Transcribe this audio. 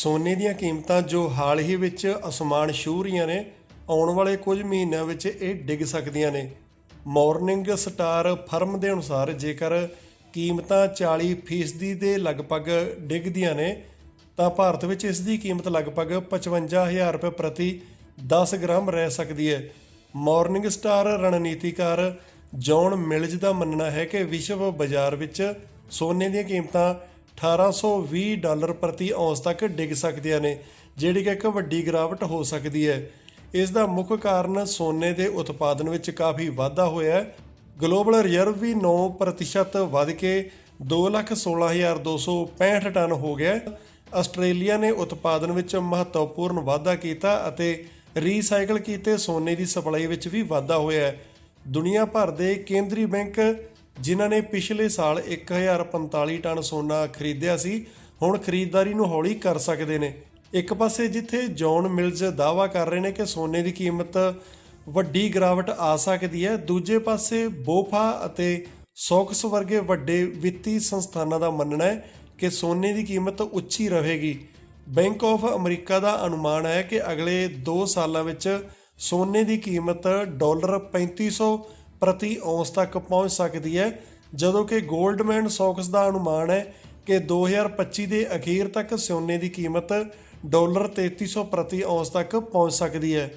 ਸੋਨੇ ਦੀਆਂ ਕੀਮਤਾਂ ਜੋ ਹਾਲ ਹੀ ਵਿੱਚ ਅਸਮਾਨ ਛੂਹ ਰਹੀਆਂ ਨੇ, ਆਉਣ ਵਾਲੇ ਕੁਝ ਮਹੀਨਿਆਂ ਵਿੱਚ ਇਹ ਡਿੱਗ ਸਕਦੀਆਂ ਨੇ। ਮਾਰਨਿੰਗ ਸਟਾਰ ਫਰਮ ਦੇ ਅਨੁਸਾਰ ਜੇਕਰ ਕੀਮਤਾਂ 40% ਦੇ ਲਗਭਗ ਡਿੱਗਦੀਆਂ ਨੇ, ਤਾਂ ਭਾਰਤ ਵਿੱਚ ਇਸ ਦੀ ਕੀਮਤ ਲਗਭਗ 55000 ਰੁਪਏ ਪ੍ਰਤੀ 10 ਗ੍ਰਾਮ ਰਹਿ ਸਕਦੀ ਹੈ। ਮਾਰਨਿੰਗ ਸਟਾਰ ਰਣਨੀਤੀਕਾਰ ਜੌਨ ਮਿਲਜ ਦਾ ਮੰਨਣਾ ਹੈ ਕਿ ਵਿਸ਼ਵ ਬਾਜ਼ਾਰ ਵਿੱਚ ਸੋਨੇ ਦੀਆਂ ਕੀਮਤਾਂ 1820 ਡਾਲਰ ਪ੍ਰਤੀ ਔਂਸ ਤੱਕ ਡਿੱਗ ਸਕਦੀਆਂ ਨੇ, ਜਿਹੜੀ ਕਿ ਇੱਕ ਵੱਡੀ ਗਿਰਾਵਟ ਹੋ ਸਕਦੀ ਹੈ। ਇਸ ਦਾ ਮੁੱਖ ਕਾਰਨ ਸੋਨੇ ਦੇ ਉਤਪਾਦਨ ਵਿੱਚ ਕਾਫੀ ਵਾਧਾ ਹੋਇਆ ਹੈ। ਗਲੋਬਲ ਰਿਜ਼ਰਵ ਵੀ 9% ਵਧ ਕੇ 216265 ਟਨ ਹੋ ਗਿਆ ਆਸਟ੍ਰੇਲੀਆ ਨੇ ਉਤਪਾਦਨ ਵਿੱਚ ਮਹੱਤਵਪੂਰਨ ਵਾਧਾ ਕੀਤਾ ਅਤੇ ਰੀਸਾਈਕਲ ਕੀਤੇ ਸੋਨੇ ਦੀ ਸਪਲਾਈ ਵਿੱਚ ਵੀ ਵਾਧਾ ਹੋਇਆ ਹੈ। ਦੁਨੀਆ ਭਰ ਦੇ ਕੇਂਦਰੀ ਬੈਂਕ ਜਿਨ੍ਹਾਂ ਨੇ ਪਿਛਲੇ ਸਾਲ 1045 ਟਨ ਸੋਨਾ ਖਰੀਦਿਆ ਸੀ, ਹੁਣ ਖਰੀਦਦਾਰੀ ਨੂੰ ਹੌਲੀ ਕਰ ਸਕਦੇ ਨੇ। ਇੱਕ ਪਾਸੇ ਜਿੱਥੇ ਜੌਨ ਮਿਲਜ਼ ਦਾਅਵਾ ਕਰ ਰਹੇ ਨੇ ਕਿ ਸੋਨੇ ਦੀ ਕੀਮਤ ਵੱਡੀ ਗਿਰਾਵਟ ਆ ਸਕਦੀ ਹੈ, ਦੂਜੇ ਪਾਸੇ ਬੋਫਾ ਅਤੇ ਸੌਕਸ ਵਰਗੇ ਵੱਡੇ ਵਿੱਤੀ ਸੰਸਥਾਨਾਂ ਦਾ ਮੰਨਣਾ ਹੈ ਕਿ ਸੋਨੇ ਦੀ ਕੀਮਤ ਉੱਚੀ ਰਹੇਗੀ। ਬੈਂਕ ਆਫ ਅਮਰੀਕਾ ਦਾ ਅਨੁਮਾਨ ਹੈ ਕਿ ਅਗਲੇ 2 ਸਾਲਾਂ ਵਿੱਚ ਸੋਨੇ ਦੀ ਕੀਮਤ ਡਾਲਰ 3500 ਪ੍ਰਤੀ ਔਂਸ ਤੱਕ ਪਹੁੰਚ ਸਕਦੀ ਹੈ, ਜਦੋਂ ਕਿ 골ਡਮੈਨ ਸੌਕਸ ਦਾ ਅਨੁਮਾਨ ਹੈ ਕਿ 2025 ਦੇ ਅਖੀਰ ਤੱਕ ਸੋਨੇ ਦੀ ਕੀਮਤ ਡਾਲਰ 3300 ਪ੍ਰਤੀ ਔਂਸ ਤੱਕ ਪਹੁੰਚ ਸਕਦੀ ਹੈ।